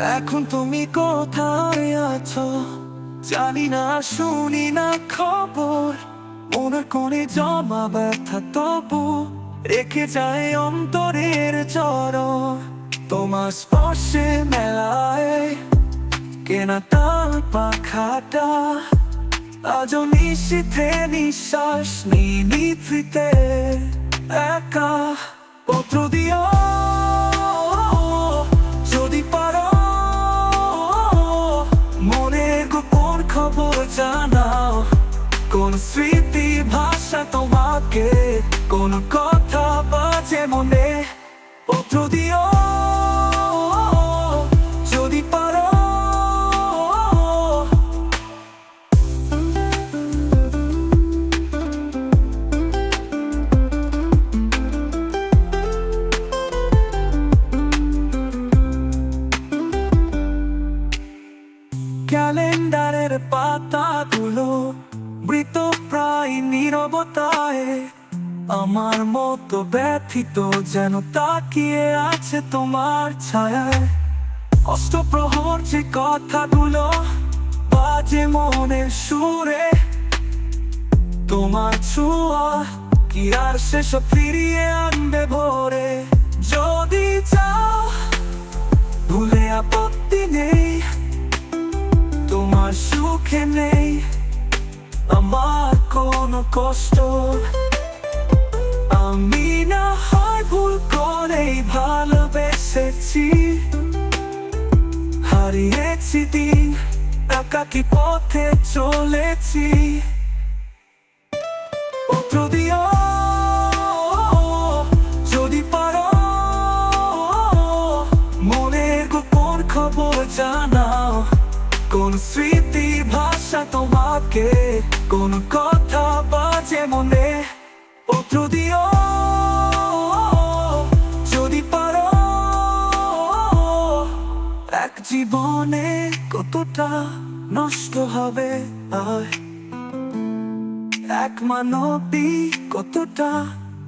এখন তুমি কোথায় আছো? জানি না শুনি না খবর। মনের কোণে জমা ব্যথা তবু রেখে যায় অন্তরের চর তোমার স্পর্শে মেলায় কেনা পাখাটা, আজও নিশীথে নিঃশ্বাস নিভৃতে জানাও কোন স্মৃতি ভাষা তোমাকে কোন কথা বাজে মনে। পত্র দিও ক্যালেন্ডারের পাতাগুলো মৃত প্রায় নীরবতায়। আমার মতো ব্যথিত যেন তাকিয়ে আছে তোমার ছায়ায়। অষ্টপ্রহর যে কথাগুলো বাজে মনের সুরে, তোমার ছোঁয়া কি আর সেসব ফিরিয়ে আনবে ভোরে? সুখে নেই। আমার কোনো কষ্ট। আমি না হয় ভুল করেই ভালোবেসেছি। হারিয়েছি দিন, একাকি পথে চলেছি। পত্র যদি পারো, মনের গোপন খবর জানাও। কোন ভাষা তোমাকে কোন কথা বাজে মনে। পত্র দিও, যদি পারো। এক জীবনে কতটা নষ্ট হবে এক মানবী কতটা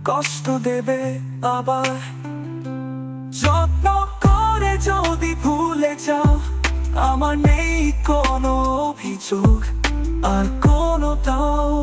কষ্ট দেবে, আবার। যত্ন করে যদি ভুলে যাও আমার নেই কোনো অভিযোগ আর কোনোটাও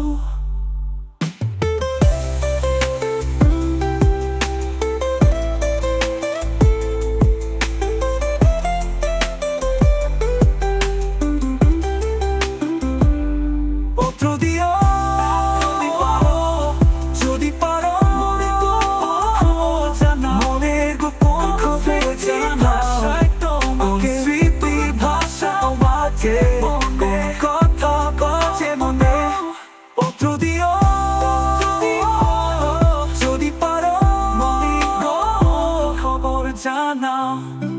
যদি পারো মনে খবর জানাও